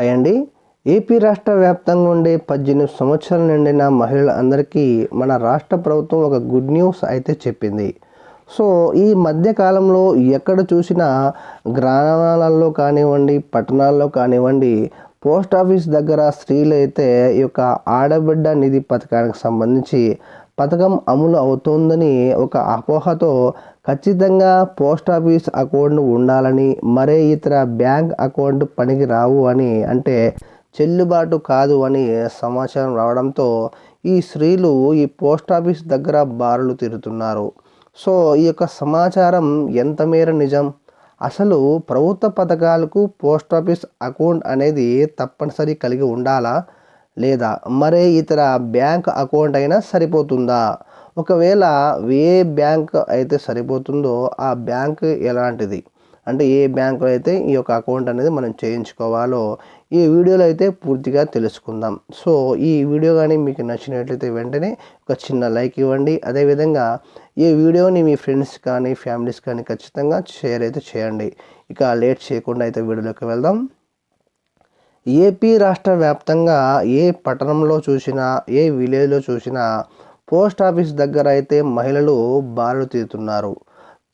అయ్యండి. ఏపీ రాష్ట్ర వ్యాప్తంగా ఉండే పద్దెనిమిది సంవత్సరాలు నిండిన మహిళలందరికీ మన రాష్ట్ర ప్రభుత్వం ఒక గుడ్ న్యూస్ అయితే చెప్పింది. సో ఈ మధ్యకాలంలో ఎక్కడ చూసినా గ్రామాలలో కానివ్వండి పట్టణాల్లో కానివ్వండి పోస్ట్ ఆఫీస్ దగ్గర స్త్రీలు అయితే ఈ యొక్క ఆడబిడ్డ నిధి పథకానికి సంబంధించి పథకం అమలు అవుతోందని ఒక అపోహతో ఖచ్చితంగా పోస్ట్ ఆఫీస్ అకౌంట్ ఉండాలని మరే ఇతర బ్యాంక్ అకౌంట్ పనికి రావు అని అంటే చెల్లుబాటు కాదు అని సమాచారం రావడంతో ఈ స్త్రీలు ఈ పోస్ట్ ఆఫీస్ దగ్గర బారులు తిరుగుతున్నారు సో ఈ యొక్క సమాచారం ఎంత మేర నిజం? అసలు ప్రభుత్వ పథకాలకు పోస్ట్ ఆఫీస్ అకౌంట్ అనేది తప్పనిసరి కలిగి ఉండాలా? లేదా మరే ఇతర బ్యాంక్ అకౌంట్ అయినా సరిపోతుందా? ఒకవేళ ఏ బ్యాంక్ అయితే సరిపోతుందో ఆ బ్యాంక్ ఎలాంటిది? అంటే ఏ బ్యాంకులో అయితే ఈ యొక్క అకౌంట్ అనేది మనం చేయించుకోవాలో ఈ వీడియోలో అయితే పూర్తిగా తెలుసుకుందాం. సో ఈ వీడియో కానీ మీకు నచ్చినట్లయితే వెంటనే ఒక చిన్న లైక్ ఇవ్వండి. అదేవిధంగా ఈ వీడియోని మీ ఫ్రెండ్స్ కానీ ఫ్యామిలీస్ కానీ ఖచ్చితంగా షేర్ అయితే చేయండి. ఇక లేట్ చేయకుండా అయితే వీడియోలోకి వెళ్దాం. ఏపీ రాష్ట్ర వ్యాప్తంగా ఏ పట్టణంలో చూసినా ఏ విలేజ్లో చూసినా పోస్ట్ ఆఫీస్ దగ్గర అయితే మహిళలు బారులు తీరుతున్నారు.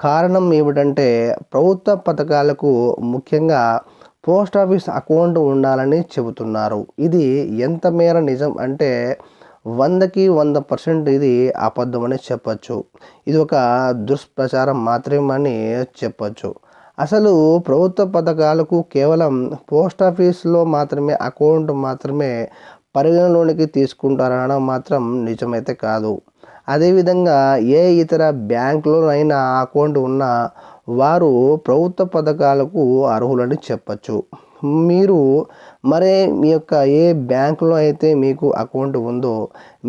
కారణం ఏమిటంటే ప్రభుత్వ పథకాలకు ముఖ్యంగా పోస్ట్ ఆఫీస్ అకౌంట్ ఉండాలని చెబుతున్నారు. ఇది ఎంత మేర నిజం అంటే వందకి వంద పర్సెంట్ ఇది అబద్ధమని చెప్పచ్చు. ఇది ఒక దుష్ప్రచారం మాత్రమని చెప్పచ్చు. అసలు ప్రభుత్వ పథకాలకు కేవలం పోస్ట్ ఆఫీస్లో మాత్రమే అకౌంట్ మాత్రమే పరిగణలోనికి తీసుకుంటారనడం మాత్రం నిజమైతే కాదు. అదేవిధంగా ఏ ఇతర బ్యాంకులోనైనా అకౌంట్ ఉన్న వారు ప్రభుత్వ పథకాలకు అర్హులని చెప్పచ్చు. మీరు మరే మీ యొక్క ఏ బ్యాంకులో అయితే మీకు అకౌంట్ ఉందో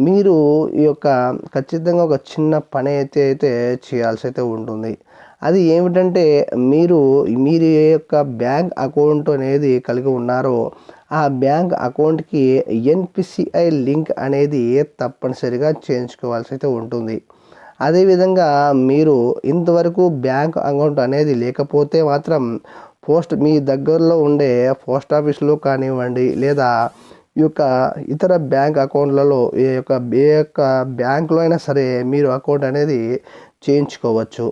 మీరు ఈ యొక్క ఖచ్చితంగా ఒక చిన్న పని అయితే అయితే చేయాల్సి అయితే ఉంటుంది. అది ఏమిటంటే మీరు మీరు ఏ యొక్క బ్యాంక్ అకౌంట్ అనేది కలిగి ఉన్నారో ఆ బ్యాంక్ అకౌంట్కి ఎన్పిసిఐ లింక్ అనేది తప్పనిసరిగా చేయించుకోవాల్సి అయితే ఉంటుంది. అదేవిధంగా మీరు ఇంతవరకు బ్యాంక్ అకౌంట్ అనేది లేకపోతే మాత్రం పోస్ట్ మీ దగ్గరలో ఉండే పోస్ట్ ఆఫీస్లో కానివ్వండి లేదా ఈ యొక్క ఇతర బ్యాంక్ అకౌంట్లలో ఏ యొక్క ఏ యొక్క బ్యాంకులో అయినా సరే మీరు అకౌంట్ అనేది చేయించుకోవచ్చు.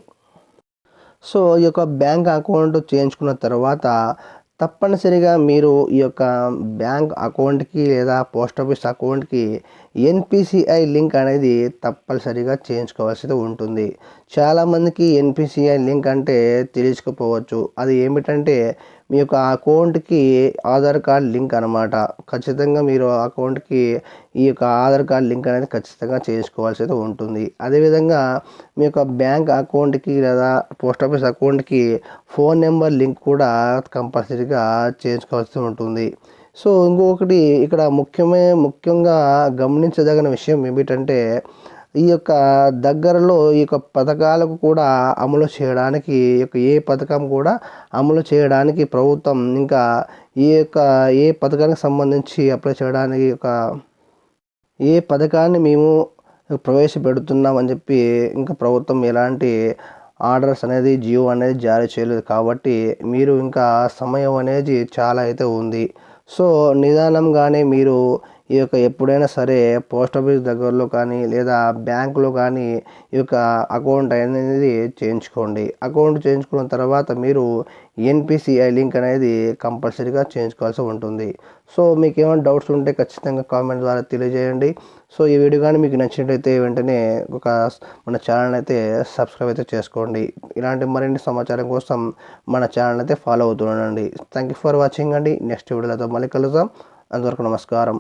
సో ఈ యొక్క బ్యాంక్ అకౌంట్ చేయించుకున్న తర్వాత తప్పనిసరిగా మీరు ఈ యొక్క బ్యాంక్ అకౌంట్కి లేదా పోస్ట్ ఆఫీస్ అకౌంట్కి ఎన్పిసిఐ లింక్ అనేది తప్పనిసరిగా చేయించుకోవాల్సి ఉంటుంది. చాలామందికి ఎన్పిసిఐ లింక్ అంటే తెలియకపోవచ్చు. అది ఏమిటంటే మీ యొక్క అకౌంట్కి ఆధార్ కార్డ్ లింక్ అనమాట ఖచ్చితంగా మీరు అకౌంట్కి ఈ యొక్క ఆధార్ కార్డ్ లింక్ అనేది ఖచ్చితంగా చేసుకోవాల్సి అయితే ఉంటుంది. అదేవిధంగా మీ యొక్క బ్యాంక్ అకౌంట్కి లేదా పోస్ట్ ఆఫీస్ అకౌంట్కి ఫోన్ నెంబర్ లింక్ కూడా కంపల్సరీగా చేసుకోవాల్సి ఉంటుంది. సో ఇంకొకటి ఇక్కడ ముఖ్యమే ముఖ్యంగా గమనించదగిన విషయం ఏమిటంటే ఈ యొక్క దగ్గరలో ఈ యొక్క పథకాలకు కూడా అమలు చేయడానికి యొక్క ఏ పథకం కూడా అమలు చేయడానికి ప్రభుత్వం ఇంకా ఈ యొక్క ఏ పథకానికి సంబంధించి అప్లై చేయడానికి ఒక ఏ పథకాన్ని మేము ప్రవేశపెడుతున్నామని చెప్పి ఇంకా ప్రభుత్వం ఎలాంటి ఆర్డర్స్ అనేది జియో అనేది జారీ చేయలేదు కాబట్టి మీరు ఇంకా సమయం అనేది చాలా అయితే ఉంది. సో నిదానంగానే మీరు ఈ యొక్క ఎప్పుడైనా సరే పోస్ట్ ఆఫీస్ దగ్గరలో కానీ లేదా బ్యాంకులో కానీ ఈ యొక్క అకౌంట్ అనేది చేయించుకోండి. అకౌంట్ చేయించుకున్న తర్వాత మీరు ఎన్పిసిఐ లింక్ అనేది కంపల్సరీగా చేయించుకోవాల్సి ఉంటుంది. సో మీకు ఏమైనా డౌట్స్ ఉంటే ఖచ్చితంగా కామెంట్ ద్వారా తెలియజేయండి. సో ఈ వీడియో కానీ మీకు నచ్చినట్టయితే వెంటనే ఒక మన ఛానల్ అయితే సబ్స్క్రైబ్ అయితే చేసుకోండి. ఇలాంటి మరిన్ని సమాచారం కోసం మన ఛానల్ అయితే ఫాలో అవుతుండండి థ్యాంక్ యూ ఫర్ వాచింగ్ అండి. నెక్స్ట్ వీడియోలతో మళ్ళీ కలుద్దాం. అంతవరకు నమస్కారం.